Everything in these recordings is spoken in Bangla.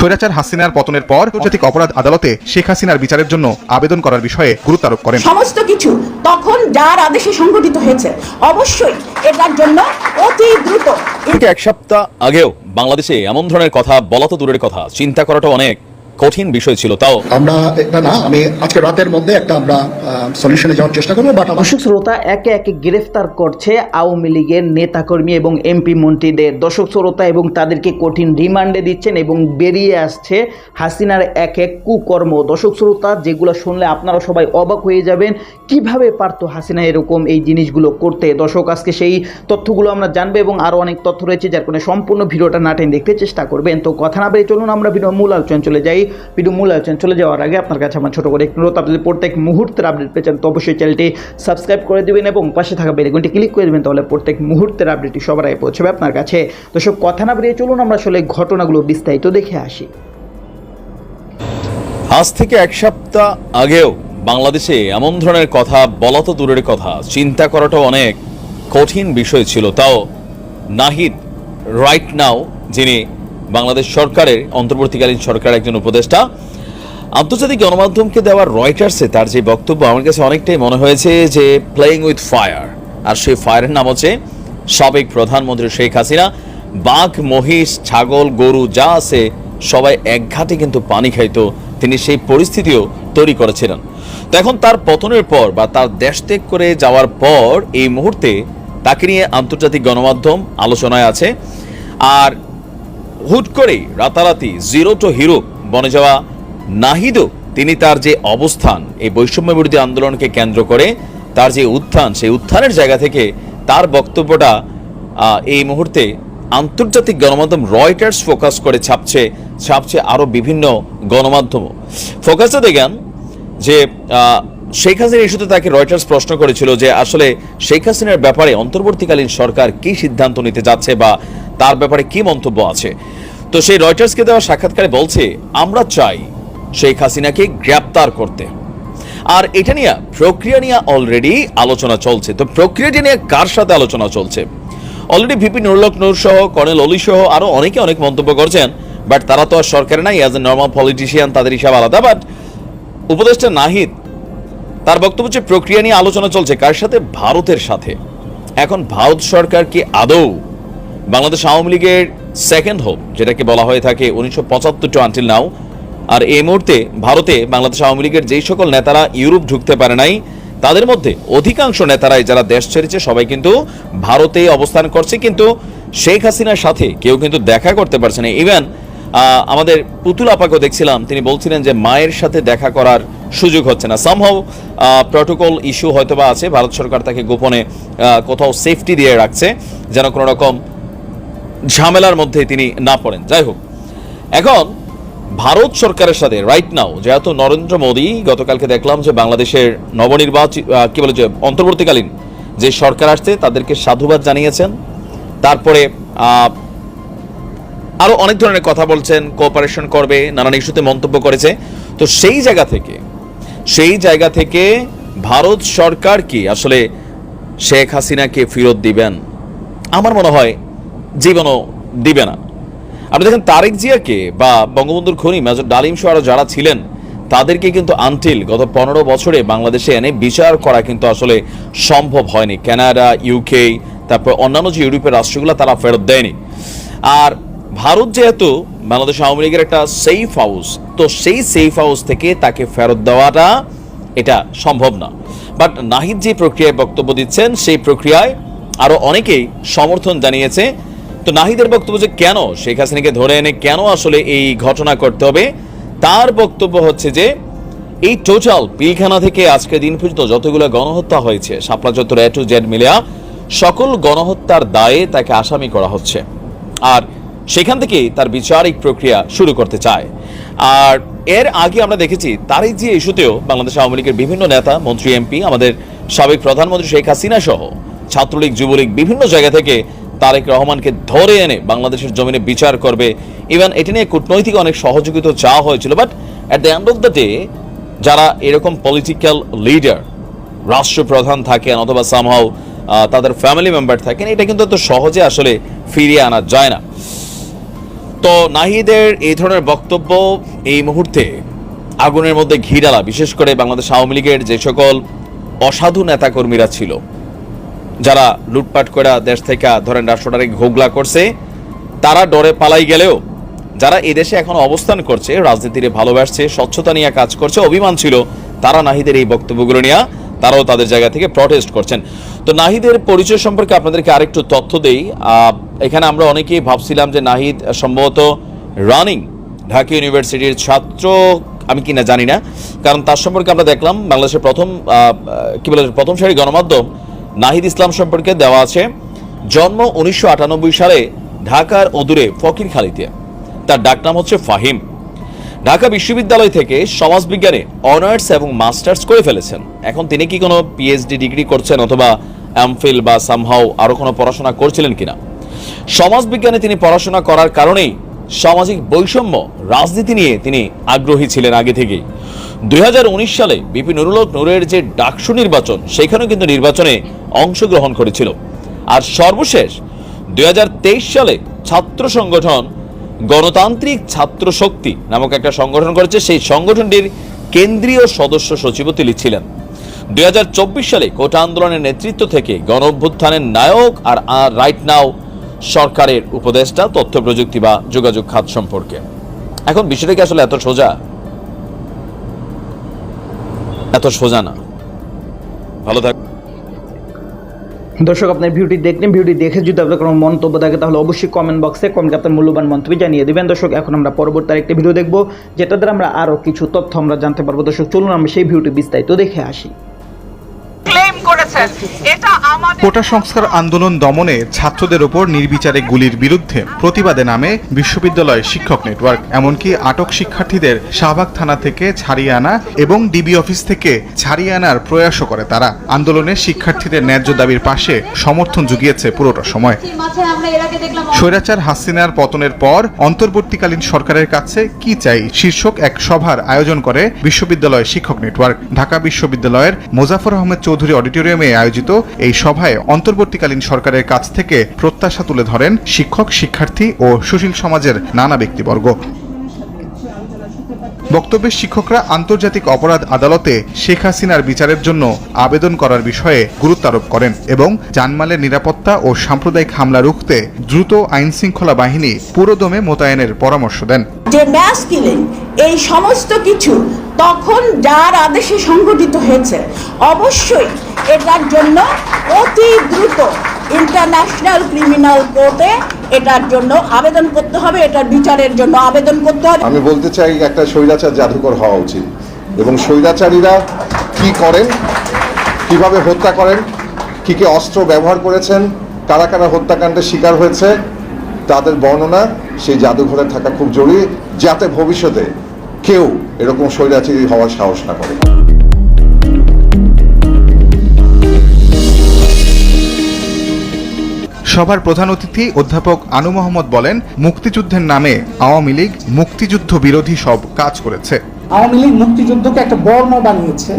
স্বৈরাচার হাসিনার পতনের পর আন্তর্জাতিক অপরাধ আদালতে শেখ হাসিনার বিচারের জন্য আবেদন করার বিষয়ে গুরুত্ব আরোপ করেন। সমস্ত কিছু তখন যার আদেশে সংঘটিত হয়েছে অবশ্যই এটার জন্য অতি দ্রুত। এক সপ্তাহ আগেও বাংলাদেশে এমন ধরনের কথা বলা তো দূরের কথা চিন্তা করাটা অনেক। কঠিন বিষয় ছিল তাও আমরা এটা না আমি আজকে রাতের মধ্যে একটা আমরা সলিউশনে যাওয়ার চেষ্টা করব বাট দর্শক শ্রোতা একে একে গ্রেফতার করছে আওয়ামী লীগের নেতাকর্মী এবং এমপি মন্ত্রীদের। দর্শক শ্রোতা এবং তাদেরকে কঠিন রিমান্ডে দিচ্ছেন এবং বেরিয়ে আসছে হাসিনার এক এক কুকর্ম। দর্শক শ্রোতা যেগুলো শুনলে আপনারা সবাই অবাক হয়ে যাবেন কীভাবে পারতো হাসিনা এরকম এই জিনিসগুলো করতে? দর্শক আজকে সেই তথ্যগুলো আমরা জানব এবং আরও অনেক তথ্য রয়েছে যার কারণে সম্পূর্ণ ভিডিওটা না টেনে দেখতে চেষ্টা করবেন। তো কথা না বেরিয়ে চলুন আমরা ভিডিও মূল আলোচনা চলে যাই। ভিডিও মূল আলোচনা চলে যাওয়ার আগে আপনার কাছে আমার ছোট করে একটু অনুরোধ। আপনি প্রত্যেক মুহূর্তের আপডেট পেয়েছেন তো অবশ্যই চ্যানেলটি সাবস্ক্রাইব করে দিবেন এবং পাশে থাকা বেলগুনটি ক্লিক করে দেবেন, তাহলে প্রত্যেক মুহূর্তের আপডেটটি সবার আগে পৌঁছবে আপনার কাছে। তো সব কথা না বেরিয়ে চলুন, আমরা আসলে ঘটনাগুলো বিস্তারিত দেখে আসি। আজ থেকে এক সপ্তাহ আগেও বাংলাদেশে এমন ধরনের কথা বলা তো দূরের কথা। চিন্তা করাটা অনেক কঠিন বিষয় ছিল। তাও নাহিদ রাইট নাও যিনি বাংলাদেশ সরকারের, অন্তর্বর্তীকালীন সরকারের একজন উপদেষ্টা। আন্তর্জাতিক গণমাধ্যমকে দেওয়া রয়টার্সে তার যে বক্তব্য, আমার কাছে অনেকটাই মনে হয়েছে যে প্লেয়িং উইথ ফায়ার আর সেই ফায়ারের নাম হচ্ছে সাবেক প্রধানমন্ত্রী শেখ হাসিনা। বাঘ, মহিষ, ছাগল, গরু যা আছে, সবাই এক ঘাটে কিন্তু পানি খাইতো। তিনি সেই পরিস্থিতিও তৈরি করেছিলেন। তো এখন তার পতনের পর বা তার দেশ ত্যাগ করে যাওয়ার পর এই মুহূর্তে তাকে নিয়ে আন্তর্জাতিক গণমাধ্যম আলোচনায় আছে। আর হুট করেই রাতারাতি জিরো টু হিরো বনে যাওয়া নাহিদও তিনি তার যে অবস্থান, এই বৈষম্য বিরোধী আন্দোলনকে কেন্দ্র করে তার যে উত্থান, সেই উত্থানের জায়গা থেকে তার বক্তব্যটা এই মুহূর্তে আন্তর্জাতিক গণমাধ্যম রয়টার্স ফোকাস করে ছাপছে ছাপছে আরও বিভিন্ন গণমাধ্যমও ফোকাসে দেখেন যে শেখ হাসিনা ইস্যুতে তাকে রয়টার্স প্রশ্ন করেছিল যে, আসলে শেখ হাসিনার ব্যাপারে অন্তর্বর্তীকালীন সরকার কি সিদ্ধান্ত নিতে যাচ্ছে বা তার ব্যাপারে কি মন্তব্য আছে? তো সেই রয়টার্সকে দেওয়া সাক্ষাৎকারে বলছে, আমরা চাই শেখ হাসিনাকে গ্রেপ্তার করতে। আর এটা নিয়ে প্রক্রিয়া নিয়ে অলরেডি আলোচনা চলছে। তো প্রক্রিয়াটি নিয়ে কার সাথে আলোচনা চলছে? অলরেডি ভিপি নুরলক নূর সহ, কর্নেল অলি সহ আরও অনেকে অনেক মন্তব্য করছেন, বাট তারা তো আর সরকারে নাই অ্যাজ এ নর্মাল পলিটিশিয়ান তাদের হিসাব আলাদা, বাট উপদেষ্টা নাহিদ, তার বক্তব্য হচ্ছে প্রক্রিয়া নিয়ে আলোচনা চলছে, কার সাথে? ভারতের সাথে। এখন ভারত সরকার কি আদৌ বাংলাদেশ আওয়ামী লীগের সেকেন্ড হোম যেটাকে বলা হয়ে থাকে উনিশশো পঁচাত্তর টু আনটিল নাও আর এই মুহূর্তে ভারতে বাংলাদেশ আওয়ামী লীগের যেই সকল নেতারা ইউরোপ ঢুকতে পারে নাই, তাদের মধ্যে অধিকাংশ নেতারাই যারা দেশ ছেড়েছে, সবাই কিন্তু ভারতে অবস্থান করছে। কিন্তু শেখ হাসিনার সাথে কেউ কিন্তু দেখা করতে পারছে না। ইভেন আমাদের পুতুল আপাকেও দেখছিলাম, তিনি বলছিলেন যে মায়ের সাথে দেখা করার সুযোগ হচ্ছে না। সামহাও প্রটোকল ইস্যু হয়তোবা আছে, ভারত সরকার তাকে গোপনে কোথাও সেফটি দিয়ে রাখছে, যেন কোনো রকম ঝামেলার মধ্যে তিনি না পড়েন। যাই হোক এখন ভারত সরকারের সাথে রাইট নাও যেহেতু নরেন্দ্র মোদী গতকালকে দেখলাম যে বাংলাদেশের নবনির্বাচিত কি বলে যে অন্তর্বর্তীকালীন যে সরকার আসছে তাদেরকে সাধুবাদ জানিয়েছেন। তারপরে আহ, আরও অনেক ধরনের কথা বলছেন কোঅপারেশন করবে নানান ইস্যুতে মন্তব্য করেছে। তো সেই জায়গা থেকে সেই জায়গা থেকে ভারত সরকার কি আসলে শেখ হাসিনাকে ফেরত দিবেন? আমার মনে হয় জীবনও দিবে না। আপনি দেখেন তারেক জিয়াকে বা বঙ্গবন্ধুর খনি মেজর ডালিম সহ যারা ছিলেন, তাদেরকে কিন্তু আনটিল গত পনেরো বছরে বাংলাদেশে এনে বিচার করা কিন্তু আসলে সম্ভব হয়নি। কানাডা ইউকে তারপর অন্যান্য যে ইউরোপের রাষ্ট্রগুলো তারা ফেরত দেয়নি। আর ভারত যেহেতু বাংলাদেশ আওয়ামী লীগের একটা সেফ হাউস তো সেই সেফ হাউস থেকে তাকে ফেরত দেওয়াটা এটা সম্ভব না। বাট নাহিদ যে প্রক্রিয়ায় বক্তব্য দিচ্ছেন, সেই প্রক্রিয়ায় আরও অনেকেই সমর্থন জানিয়েছে। তো নাহিদের বক্তব্য যে কেন, শেখ হাসিনাকে ধরে এনে কেন আসলে এই ঘটনা করতে হবে, তার বক্তব্য হচ্ছে যে, এই টোটাল পিলখানা থেকে আজকে দিন পর্যন্ত যতগুলো গণহত্যা হয়েছে, শাপলা চত্বর এ টু জেড মিলিয়া, সকল গণহত্যার দায়ে তাকে আসামি করা হচ্ছে। আর সেখান থেকেই তার বিচারিক প্রক্রিয়া শুরু করতে চায়। আর এর আগে আমরা দেখেছি তারই যে ইস্যুতেও বাংলাদেশ আওয়ামী লীগের বিভিন্ন নেতা, মন্ত্রী, এমপি, আমাদের সাবেক প্রধানমন্ত্রী শেখ হাসিনা সহ ছাত্রলীগ, যুবলীগ বিভিন্ন জায়গা থেকে তারেক রহমানকে ধরে এনে বাংলাদেশের জমিনে বিচার করবে। ইভেন, এটি নিয়ে কূটনৈতিক অনেক সহযোগিতা চাওয়া হয়েছিল but at the end of the day যারা এরকম পলিটিক্যাল লিডার রাষ্ট্রপ্রধান থাকেন অথবা সামহাও তাদের ফ্যামিলি মেম্বার থাকেন, এটা কিন্তু এত সহজে আসলে ফিরিয়ে আনা যায় না। তো নাহিদের এই ধরনের বক্তব্য এই মুহূর্তে আগুনের মধ্যে ঘি ডালা বিশেষ করে বাংলাদেশ আওয়ামী লীগের যে সকল অসাধু নেতাকর্মীরা ছিল। যারা লুটপাট করে দেশ থেকে ধরেন রাষ্ট্রটারে ঘোগলা করছে, তারা ডরে পালাই গেলেও যারা এদেশে এখন অবস্থান করছে রাজনীতিরে ভালোবাসছে, স্বচ্ছতা নিয়ে কাজ করছে, অভিমান ছিল, তারা নাহিদের এই বক্তব্যগুলো নিয়ে তারাও তাদের জায়গা থেকে প্রটেস্ট করছেন। তো নাহিদের পরিচয় সম্পর্কে আপনাদেরকে আরেকটু তথ্য দেই। এখানে আমরা অনেকেই ভাবছিলাম যে নাহিদ সম্ভবত রানিং ঢাকা ইউনিভার্সিটির ছাত্র, আমি কিনা জানি না, কারণ তার সম্পর্কে আমরা দেখলাম বাংলাদেশের প্রথম কি বলে, প্রথম সারি গণমাধ্যম নাহিদ ইসলাম সম্পর্কে দেওয়া আছে, জন্ম উনিশশো আটানব্বই সালে ঢাকার অদূরে ফকির ফকিরখালীতে। তার ডাকনাম হচ্ছে ফাহিম। ঢাকা বিশ্ববিদ্যালয় থেকে সমাজবিজ্ঞানে অনার্স এবং মাস্টার্স করে ফেলেছেন। এখন তিনি কি কোনো পিএইচডি ডিগ্রি করছেন অথবা এমফিল বা সামহাও আরও কোনো পড়াশোনা করছিলেন কিনা? সমাজবিজ্ঞানে তিনি পড়াশোনা করার কারণেই সামাজিক বৈষম্য, রাজনীতি নিয়ে তিনি আগ্রহী ছিলেন আগে থেকেই। দুই হাজার উনিশ সালে বিপি নুরুল হক নূরের যে ডাকসু নির্বাচন, সেখানেও কিন্তু নির্বাচনে অংশগ্রহণ করেছিল। আর সর্বশেষ, দুই হাজার তেইশ সালে ছাত্র সংগঠন গণতান্ত্রিক ছাত্র শক্তি নামক একটা সংগঠন করেছে। সেই সংগঠনটির কেন্দ্রীয় সদস্য সচিবও তিনি ছিলেন। দুই হাজার চব্বিশ সালে কোটা আন্দোলনের নেতৃত্ব থেকে গণ অভ্যুত্থানের নায়ক আর রাইট নাও সরকারের উপদেষ্টা, তথ্য প্রযুক্তি বা যোগাযোগ খাত সম্পর্কে। এখন বিষয়টা কি আসলে এত সোজা? এত সোজা না। ভালো থাক। দর্শক, আপনার ভিউটি দেখলেন, ভিউটি দেখে যদি আপনার কোনো মন্তব্য থাকে, তাহলে অবশ্যই কমেন্ট বক্সে কমেন্ট আপনার মূল্যবান মন্তব্য জানিয়ে দেবেন। দর্শক, এখন আমরা পরবর্তী আরেকটি ভিডিও দেখব যেটা দ্বারা আমরা আরও কিছু তথ্য আমরা জানতে পারব। দর্শক, চলুন আমরা সেই ভিউটি বিস্তারিত দেখে আসি। করেছেন। এটা আমাদের কোটা সংস্কার আন্দোলন দমনে ছাত্রদের ওপর নির্বিচারে গুলির বিরুদ্ধে প্রতিবাদে নামে বিশ্ববিদ্যালয় শিক্ষক নেটওয়ার্ক এমনকি আটক শিক্ষার্থীদের শাহবাগ থানা থেকে ছাড়িয়ে আনা এবং ডিবি অফিস থেকে ছাড়িয়ে আনার প্রয়াসও করে তারা। আন্দোলনে শিক্ষার্থীদের ন্যায্য দাবির পাশে সমর্থন জুগিয়েছে পুরোটা সময়। স্বৈরাচার হাসিনার পতনের পর অন্তর্বর্তীকালীন সরকারের কাছে কি চাই শীর্ষক এক সভার আয়োজন করে বিশ্ববিদ্যালয় শিক্ষক নেটওয়ার্ক ঢাকা বিশ্ববিদ্যালয়ের মোজাফর আহমেদ চৌধুরী অডিটোরিয়ামে আয়োজিত এই সভায় অন্তর্বর্তীকালীন সরকারের কাছ থেকে প্রত্যাশা তুলে ধরেন শিক্ষক, শিক্ষার্থী ও সুশীল সমাজের নানা ব্যক্তিবর্গ। বক্তব্যে শিক্ষকরা আন্তর্জাতিক অপরাধ আদালতে শেখ হাসিনার বিচারের জন্য আবেদন করার বিষয়ে গুরুত্ব আরোপ করেন এবং জানমালের নিরাপত্তা ও সাম্প্রদায়িক হামলা রুখতে দ্রুত আইন শৃঙ্খলা বাহিনী পুরোদমে মোতায়েনের পরামর্শ দেন। যে এই সমস্ত কিছু তখন যার আদেশে সংঘটিত হয়েছে, অবশ্যই এটার জন্য অতি দ্রুত ইন্টারন্যাশনাল ক্রিমিনাল কোর্টে এটার জন্য আবেদন করতে হবে, এটার বিচারের জন্য আবেদন করতে হবে। আমি বলতে চাই, একটা স্বৈরাচার জাদুকর হওয়া উচিত। এবং স্বৈরাচারীরা কি করেন, কীভাবে হত্যা করেন, কি কি অস্ত্র ব্যবহার করেছেন, কারা কারা হত্যাকাণ্ডের শিকার হয়েছে, তাদের বর্ণনা, সেই জাদুঘরে থাকা খুব জরুরি, যাতে ভবিষ্যতে কেউ এরকম স্বৈরাচারী হওয়ার সাহস না করে। সভার প্রধান অতিথি অধ্যাপক আনু মোহাম্মদ বলেন মুক্তিযুদ্ধের নামে আওয়ামী লীগ মুক্তিযুদ্ধ বিরোধী সব কাজ করেছে। আওয়ামী লীগ মুক্তিযুদ্ধকে একটা বর্ম বানিয়েছে।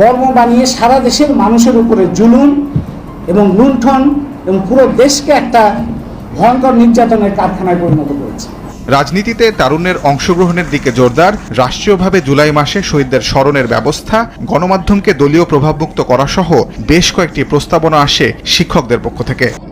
বর্ম বানিয়ে সারা দেশের মানুষের উপরে জুলুম এবং লুণ্ঠন এবং পুরো দেশকে একটা ভয়ঙ্কর নির্যাতনের কারখানায় পরিণত করেছে। রাজনীতিতে তারুণ্যের অংশগ্রহণের দিকে জোরদার, রাষ্ট্রীয়ভাবে জুলাই মাসে শহীদদের স্মরণের ব্যবস্থা, গণমাধ্যমকে দলীয় প্রভাবমুক্ত করা সহ বেশ কয়েকটি প্রস্তাবনা আসে শিক্ষকদের পক্ষ থেকে।